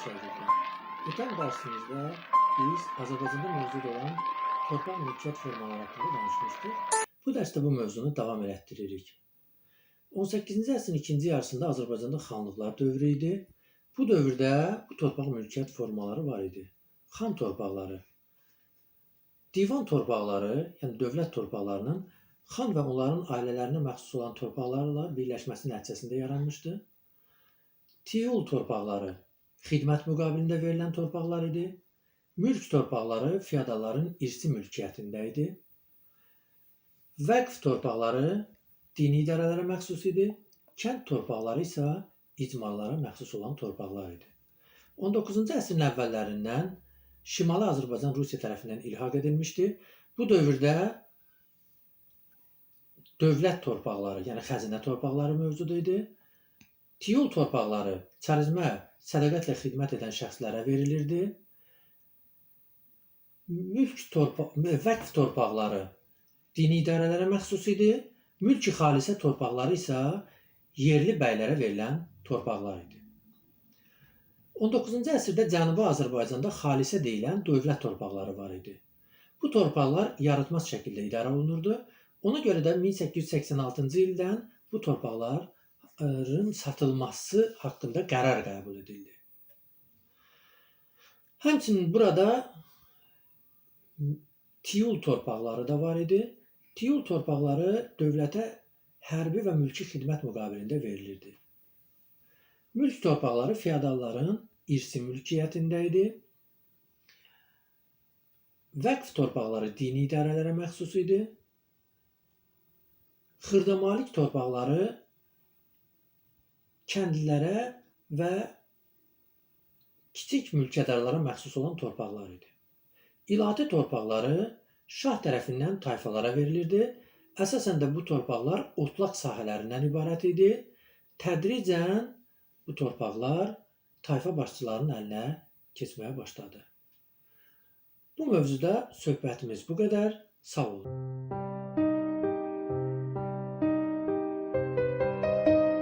Şagirdlər, ötən dərsimizdə biz Azərbaycanda mövcud olan torpaq mülkiyyət formaları haqqında danışmışdıq. Bu dərsdə bu mövzunu davam elətdiririk. 18-ci əsrin ikinci yarısında Azərbaycanda xanlıqlar dövrü idi. Bu dövrdə bu torpaq mülkiyyət formaları var idi. Xan torpaqları, divan torpaqları, yəni dövlət torpaqlarının xan və onların ailələrinə məxsus olan torpaqlarla birləşməsi nəticəsində yaranmışdı. Tiyul torpaqları xidmət müqabilində verilən torpaqlar idi. Mülk torpaqları feodalların irsi mülkiyyətində idi. Vəqf torpaqları dini idarələrə məxsus idi. Kənd torpaqları isə icmalara məxsus olan torpaqlar idi. 19-cu əsrin əvvəllərindən Şimali Azərbaycan Rusiya tərəfindən ilhaq edilmişdi. Bu dövrdə dövlət torpaqları, yəni xəzinə torpaqları mövcud idi. Tiyul torpaqları çarizmə sədaqətlə xidmət edən şəxslərə verilirdi. Mülk torpaq, vəqf torpaqları dini idarələrə məxsus idi. Mülk xalisə torpaqları isə yerli bəylərə verilən torpaqlar idi. 19-cu əsrdə Cənubi Azərbaycanda xalisə deyilən dövlət torpaqları var idi. Bu torpaqlar yaratmaz şəkildə idarə olunurdu. Ona görə də 1886-cı ildən bu torpaqların satılması haqqında qərar qəbul edildi. Həmçinin burada Tiyul torpaqları da var idi. Tiyul torpaqları dövlətə hərbi və mülki xidmət müqabilində verilirdi. Mülk torpaqları feodalların irsi mülkiyyətində idi. Vəqf torpaqları dini idarələrə məxsus idi. Xırdamalik torpaqları kəndlilərə və kiçik mülkədarlara məxsus olan torpaqlar idi. İlahi torpaqları şah tərəfindən tayfalara verilirdi. Əsasən də bu torpaqlar otlaq sahələrindən ibarət idi. Tədricən bu torpaqlar tayfa başçılarının əlinə keçməyə başladı. Bu mövzuda söhbətimiz bu qədər. Sağ olun.